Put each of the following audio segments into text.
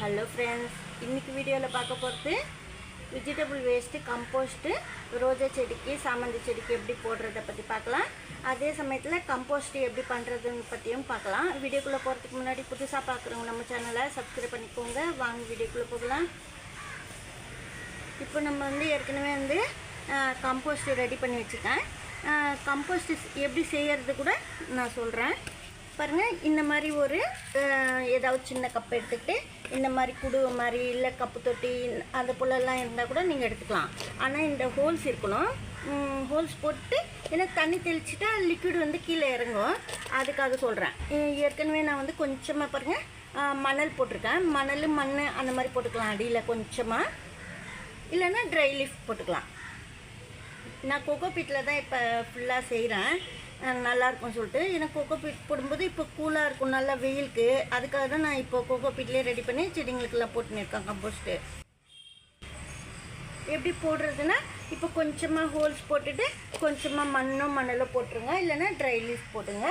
Hello friends இன்றைக்கி வீடியோவில் பார்க்க போகிறது வெஜிடபிள் வேஸ்ட்டு கம்போஸ்ட்டு ரோஜா செடிக்கு சாமந்தி செடிக்கு எப்படி போடுறத பற்றி பார்க்கலாம். அதே சமயத்தில் கம்போஸ்ட்டு எப்படி பண்ணுறதுன்னு பற்றியும் பார்க்கலாம். வீடியோக்குள்ளே போகிறதுக்கு முன்னாடி புதுசாக பார்க்குறவங்க நம்ம சேனலை சப்ஸ்கிரைப் பண்ணிக்கோங்க. வாங்க வீடியோக்குள்ளே போகலாம். இப்போ நம்ம வந்து ஏற்கனவே வந்து கம்போஸ்ட்டு ரெடி பண்ணி வச்சுட்டேன். கம்போஸ்ட் எப்படி செய்கிறது கூட நான் சொல்கிறேன் பாருங்கள் இந்த மாதிரி ஒரு ஏதாவது சின்ன கப் எடுத்துக்கிட்டு இந்த மாதிரி குடுவை மாதிரி இல்லை கப்பு தொட்டி அது போலலாம் இருந்தால் கூட நீங்கள் எடுத்துக்கலாம். ஆனால் இந்த ஹோல்ஸ் இருக்கணும். ஹோல்ஸ் போட்டு ஏன்னா தண்ணி தெளிச்சுட்டா லிக்விட் வந்து கீழே இறங்கும். அதுக்காக சொல்கிறேன் ஏற்கனவே நான் வந்து கொஞ்சமாக பாருங்கள் மணல் போட்டிருக்கேன். மணல் மண் அந்த மாதிரி போட்டுக்கலாம் அடியில் கொஞ்சமாக இல்லைன்னா ட்ரை லீஃப் போட்டுக்கலாம். நான் கொக்கோ பீட்டில் தான் இப்போ ஃபுல்லாக செய்கிறேன் நல்லாயிருக்கும் சொல்லிட்டு. எனக்கு கோகோ பீட் போடும்போது இப்போ கூலாக இருக்கும் நல்லா வெயிலுக்கு. அதுக்காக தான் நான் இப்போ கோகோ பீட்லேயே ரெடி பண்ணி செடிங்களுக்கெல்லாம் போட்டுன்னு இருக்கேன் கம்போஸ்ட்டு எப்படி போடுறதுன்னா இப்போ கொஞ்சமாக ஹோல்ஸ் போட்டுட்டு கொஞ்சமாக மண்ணும் மணலும் போட்டுருங்க. இல்லைன்னா ட்ரை லீஃப் போட்டுங்க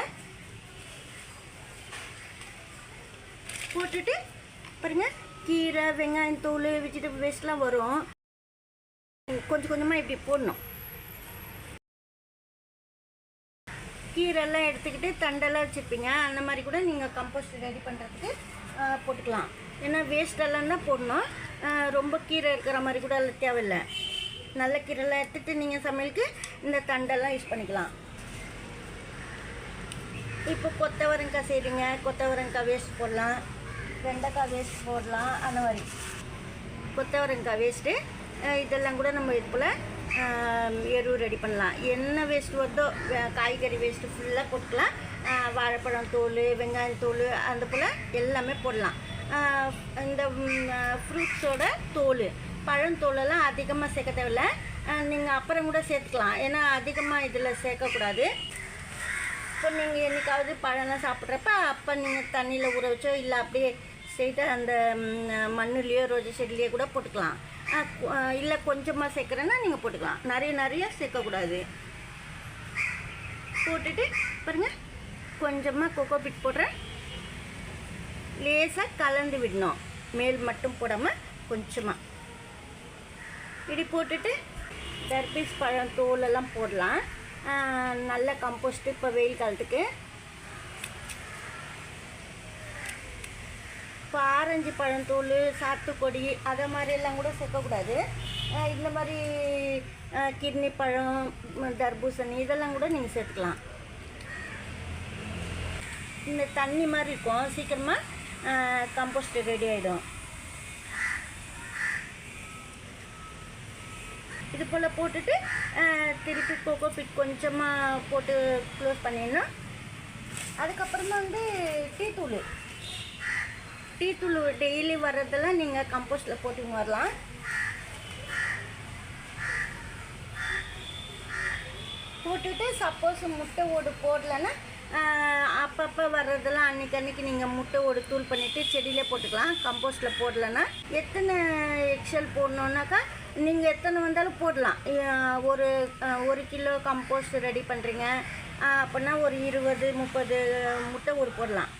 போட்டுட்டு பாருங்க கீரை வெங்காயம் தூள் வெஜிடபிள் வேஸ்ட்லாம் வரும். கொஞ்சம் கொஞ்சமாக இப்படி போடணும். கீரைலாம் எடுத்துக்கிட்டு தண்டெல்லாம் வச்சுருப்பீங்க. அந்த மாதிரி கூட நீங்கள் கம்போஸ்ட் ரெடி பண்ணுறதுக்கு போட்டுக்கலாம். ஏன்னா வேஸ்டெல்லாம் தான் போடணும். ரொம்ப கீரை இருக்கிற மாதிரி கூட எல்லாம் தேவையில்லை. நல்ல கீரைலாம் எடுத்துகிட்டு நீங்கள் சமையலுக்கு இந்த தண்டெல்லாம் யூஸ் பண்ணிக்கலாம். இப்போ கொத்தவரங்காய் செய்கிறீங்க கொத்தவரங்காய் வேஸ்ட் போடலாம். வெண்டைக்காய் வேஸ்ட் போடலாம். அந்த மாதிரி. கொத்தவரங்காய் வேஸ்ட்டு இதெல்லாம் கூட நம்ம இது போல் எருவு ரெடி பண்ணலாம். என்ன வேஸ்ட் வருதோ காய்கறி வேஸ்ட்டு ஃபுல்லாக போட்டுக்கலாம். வாழைப்பழம் தோல் வெங்காயம் தோல் அந்த போல் எல்லாமே போடலாம். இந்த ஃப்ரூட்ஸோட தோல். பழந்தோலெல்லாம் அதிகமாக சேர்க்க தேவையில்ல. நீங்கள் அப்புறம் கூட சேர்த்துக்கலாம். ஏன்னா அதிகமாக இதில் சேர்க்கக்கூடாது இப்போ நீங்கள் என்றைக்காவது பழம்லாம் சாப்பிட்றப்ப அப்போ நீங்கள் தண்ணியில் ஊற வச்சோ இல்லை அப்படியே ஸ்ட்ரெயிட்டா அந்த மண்ணுலேயோ ரோஜா செடிலேயோ கூட போட்டுக்கலாம். இல்லை கொஞ்சமாக சேர்க்குறேன்னா நீங்கள் போட்டுக்கலாம். நிறைய நிறைய சேர்க்கக்கூடாது. போட்டுட்டு பாருங்கள் கொஞ்சமாக கொக்கோ பிட் போடுறேன். லேசாக கலந்து விடணும். மேல் மட்டும் போடாமல் கொஞ்சமாக இப்படி போட்டுட்டு தர்பீஸ் பழம் தோலெல்லாம் போடலாம். நல்ல கம்போஸ்ட்டு இப்போ வெயில் காலத்துக்கு. இப்போ ஆரஞ்சு பழத்தோல் சாத்துக்கொடி அதை மாதிரியெல்லாம் கூட சேர்க்கக்கூடாது. இந்த மாதிரி கிட்னி பழம் தர்பூசணி இதெல்லாம் கூட நீங்கள் சேர்த்துக்கலாம். இந்த தண்ணி மாதிரி இருக்கும். சீக்கிரமாக கம்போஸ்ட் ரெடி ஆகிடும் இது போல் போட்டுட்டு திருப்பி கோகோ பிட் கொஞ்சமாக போட்டு க்ளோஸ் பண்ணிடணும். அதுக்கப்புறமா வந்து டீ தூள் டீ தூள் டெய்லி வர்றதெல்லாம் நீங்கள் கம்போஸ்டில் போட்டு வரலாம். போட்டுட்டு சப்போஸ் முட்டை ஓடு போடலைன்னா அப்பப்போ வர்றதெல்லாம் அன்னைக்கு அன்றைக்கி நீங்கள் முட்டை ஓடு தூள் பண்ணிவிட்டு செடியிலே போட்டுக்கலாம். கம்போஸ்ட்டில் போடலைன்னா எத்தனை எக்ஸல் போடணுன்னாக்கா நீங்கள் எத்தனை வந்தாலும் போடலாம். ஒரு ஒரு கிலோ கம்போஸ்ட் ரெடி பண்ணுறீங்க அப்படின்னா ஒரு இருபது முப்பது முட்டை ஓடு போடலாம்.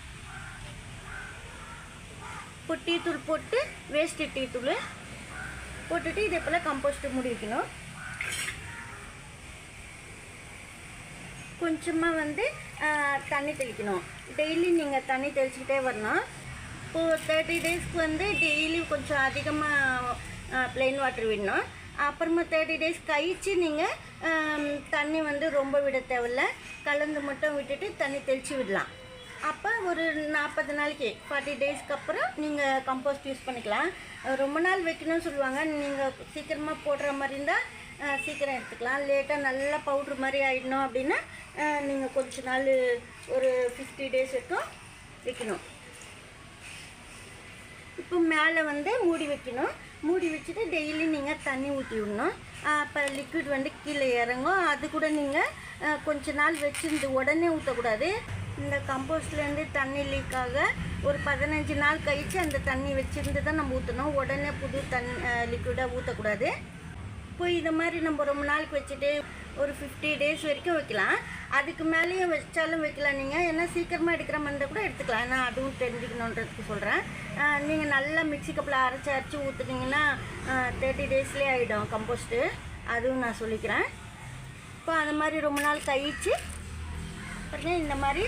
இப்போ டீ தூள் போட்டு வேஸ்ட்டு டீ தூள் போட்டுட்டு இதே போல் கம்போஸ்ட்டு மூடி வைக்கணும் கொஞ்சமாக வந்து தண்ணி தெளிக்கணும். டெய்லி நீங்கள் தண்ணி தெளிச்சுக்கிட்டே வரணும். இப்போது தேர்ட்டி டேஸ்க்கு வந்து டெய்லி கொஞ்சம் அதிகமாக ப்ளெயின் வாட்டர் விடணும். அப்புறமா தேர்ட்டி டேஸ் கழித்து நீங்கள் தண்ணி வந்து ரொம்ப விட தேவையில்ல. கலந்து மட்டும் விட்டுட்டு தண்ணி தெளித்து விடலாம். அப்போ ஒரு நாற்பது நாளைக்கு ஃபார்ட்டி டேஸ்க்கு அப்புறம் நீங்கள் கம்போஸ்ட் யூஸ் பண்ணிக்கலாம். ரொம்ப நாள் வைக்கணும்னு சொல்லுவாங்க. நீங்கள் சீக்கிரமாக போடுற மாதிரி இருந்தால் சீக்கிரம் எடுத்துக்கலாம். லேட்டாக நல்லா பவுட்ரு மாதிரி ஆயிடணும் அப்படின்னா நீங்கள் கொஞ்ச நாள் ஒரு ஃபிஃப்டி டேஸ் வரைக்கும் வைக்கணும். இப்போ மேலே வந்து மூடி வைக்கணும். மூடி வச்சுட்டு டெய்லி நீங்கள் தண்ணி ஊற்றி விடணும். அப்போ லிக்விட் வந்து கீழே இறங்கும். அது கூட நீங்கள் கொஞ்ச நாள் வச்சுருந்து உடனே ஊற்றக்கூடாது இந்த கம்போஸ்ட்லேருந்து தண்ணி லீக் ஆக ஒரு பதினஞ்சு நாள் கழித்து அந்த தண்ணி வச்சுருந்து தான் நம்ம ஊற்றணும் உடனே புது தண்ணி லிக்விடாக ஊற்றக்கூடாது இப்போ இது மாதிரி நம்ம ரொம்ப நாளுக்கு வச்சுட்டு ஒரு ஃபிஃப்டி டேஸ் வரைக்கும் வைக்கலாம். அதுக்கு மேலேயும் வச்சாலும் வைக்கலாம் நீங்கள் ஏன்னா சீக்கிரமாக எடுக்கிற மாதிரி கூட எடுத்துக்கலாம். நான் அதுவும் தெரிஞ்சுக்கணுன்றதுக்கு சொல்கிறேன் நீங்கள் நல்லா மிக்ஸி கப்பில் அரைச்சி அரைச்சி ஊற்றுனீங்கன்னா தேர்ட்டி டேஸ்லேயே ஆகிடும் கம்போஸ்ட்டு அதுவும் நான் சொல்லிக்கிறேன். இப்போ அந்த மாதிரி ரொம்ப நாள் கழிச்சு அப்புறம் இந்த மாதிரி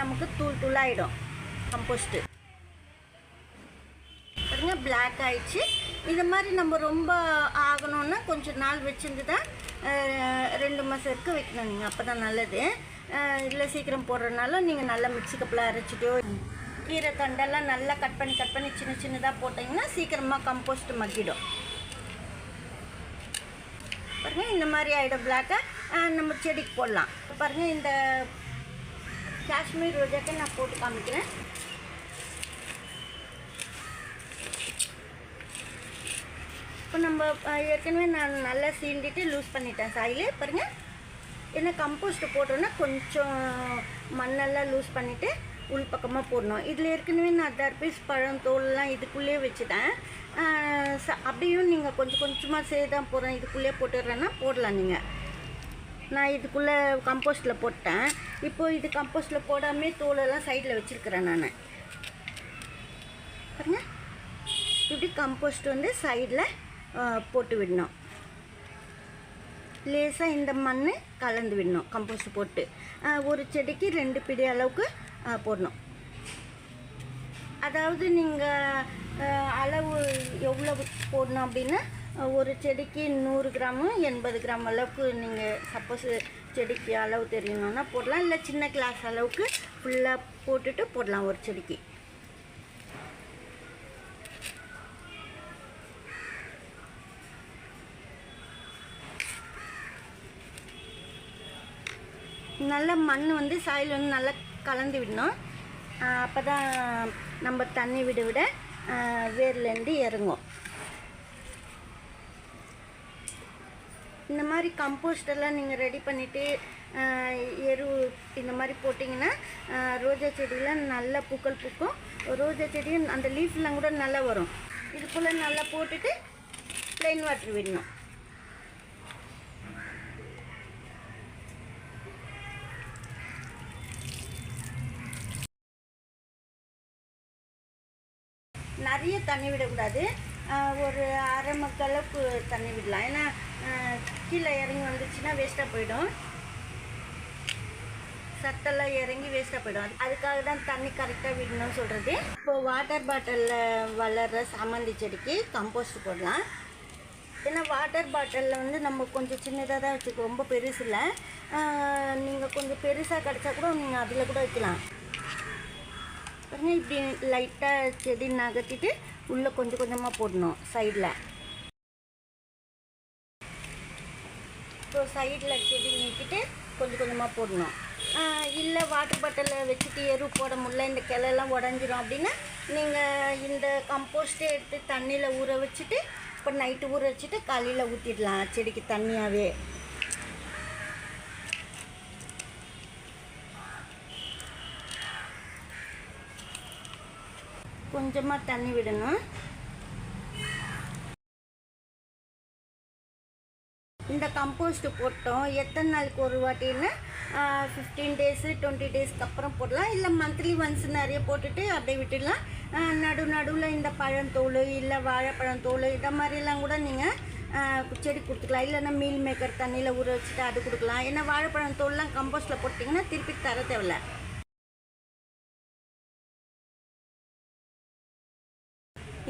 நமக்கு தூள் தூளாகிடும் கம்போஸ்ட்டு பாருங்க பிளாக் ஆயிடுச்சு. இந்த மாதிரி நம்ம ரொம்ப ஆகணும்னா கொஞ்சம் நாள் வச்சுருந்து தான் ரெண்டு மாதம் வரைக்கும் வைக்கணும் நீங்கள் அப்போ தான் நல்லது இல்லை சீக்கிரம் போடுறதுனால நீங்கள் நல்லா மிக்சி கப்பில் அரைச்சிட்டோ கீரை தண்டெல்லாம் நல்லா கட் பண்ணி கட் பண்ணி சின்ன சின்னதாக போட்டிங்கன்னா சீக்கிரமாக கம்போஸ்ட் மக்கிடும். பாருங்க இந்த மாதிரி ஆகிடும் பிளாக்காக நம்ம செடிக்கு போடலாம். பாருங்க இந்த காஷ்மீர் ரோஜாக்கே நான் போட்டு காமிக்கிறேன். இப்போ நம்ம ஏற்கனவே நான் நல்லா சீண்டிட்டு லூஸ் பண்ணிட்டேன் சாயிலே பாருங்கள் ஏன்னா கம்போஸ்ட் போட்டோன்னா கொஞ்சம் மண்ணெல்லாம் லூஸ் பண்ணிவிட்டு உள் பக்கமாக போடணும். இதில் ஏற்கனவே நான் தர்பீஸ் பழம் தோல்லாம் இதுக்குள்ளேயே வச்சுட்டேன். ச- அப்படியும் நீங்கள் கொஞ்சம் கொஞ்சமாக சேதான் போகிறேன் இதுக்குள்ளேயே போட்டுடுறேன்னா போடலாம் நீங்கள் நான் இதுக்குள்ளே கம்போஸ்ட்டில் போட்டேன். இப்போது இது கம்போஸ்ட்டில் போடாமே தோலெல்லாம் சைடில் வச்சுருக்கிறேன் நான். பாருங்க. இப்படி கம்போஸ்ட் வந்து சைடில் போட்டு விடணும். லேசாக இந்த மண் கலந்து விடணும் கம்போஸ்ட் போட்டு. ஒரு செடிக்கு ரெண்டு பிடி அளவுக்கு போடணும். அதாவது நீங்கள் அளவு எவ்வளவு போடணும் அப்படின்னா ஒரு செடிக்கு நூறு கிராமு எண்பது கிராம் அளவுக்கு நீங்கள் சப்போஸ் செடிக்கு அளவு தெரியணும்னா போடலாம். இல்லை சின்ன கிளாஸ் அளவுக்கு ஃபுல்லாக போட்டுட்டு போடலாம் ஒரு செடிக்கு. நல்ல மண் வந்து சாயில் வந்து நல்லா கலந்து விடணும். அப்போ தான் நம்ம தண்ணி விட விட வேர்லேருந்து இறங்கும். இந்த மாதிரி கம்போஸ்டெல்லாம் நீங்கள் ரெடி பண்ணிவிட்டு எரு இந்த மாதிரி போட்டிங்கன்னா ரோஜா செடியெலாம் நல்லா பூக்கள் பூக்கும். ரோஜா செடியும் அந்த லீஃப்லாம் கூட நல்லா வரும். இதுக்குள்ளே நல்லா போட்டுட்டு ப்ளைன் வாட்டர் விடணும். நிறைய தண்ணி விடக்கூடாது. ஒரு அரை மக்க அளவுக்கு தண்ணி விடலாம். ஏன்னா கீழே இறங்கி வந்துச்சுன்னா வேஸ்ட்டாக போயிடும். சத்தெல்லாம் இறங்கி வேஸ்ட்டாக போயிடும். அதுக்காக தான் தண்ணி கரெக்டாக விடணும்னு சொல்கிறது இப்போது வாட்டர் பாட்டிலில் வளர்கிற சாமந்தி செடிக்கு கம்போஸ்ட் போடலாம். ஏன்னா வாட்டர் பாட்டிலில் வந்து நம்ம கொஞ்சம் சின்னதாக தான் வச்சுக்கோ ரொம்ப பெருசு இல்லை. நீங்கள் கொஞ்சம் பெருசாக கிடச்சா கூட நீங்கள் அதில் கூட வைக்கலாம். உடனே இப்படி லைட்டாக செடி நகர்த்திட்டு உள்ளே கொஞ்சம் கொஞ்சமாக போடணும் சைடில் இப்போ சைடில் செடி நீக்கிட்டு கொஞ்சம் கொஞ்சமாக போடணும். இல்லை வாட்டர் பாட்டிலில் வச்சுட்டு எரு போட முடியல இந்த கிளையெல்லாம் உடஞ்சிரும் அப்படின்னா நீங்கள் இந்த கம்போஸ்ட்டே எடுத்து தண்ணியில் ஊற வச்சுட்டு இப்போ நைட்டு ஊற வச்சுட்டு காலையில் ஊற்றிடலாம் செடிக்கு தண்ணியாகவே கொஞ்சமாக தண்ணி விடணும். இந்த கம்போஸ்ட் போட்டோம். எத்தனை நாளுக்கு ஒரு வாட்டின்னு ஃபிஃப்டீன் டேஸு டுவெண்ட்டி டேஸ்க்கு அப்புறம் போடலாம். இல்லை மந்த்லி ஒன்ஸ் நிறைய போட்டுட்டு அப்படியே விட்டுடலாம். நடு நடுவில் இந்த பழந்தோல் இல்லை வாழைப்பழந்தோல் இந்த மாதிரிலாம் கூட நீங்கள் செடி கொடுத்துக்கலாம். இல்லைன்னா மீல் மேக்கர் தண்ணியில் ஊற வச்சுட்டு அது கொடுக்கலாம். ஏன்னா வாழைப்பழம் தோல்லாம் கம்போஸ்ட்டில் போட்டிங்கன்னா திருப்பி தர தேவையில்ல.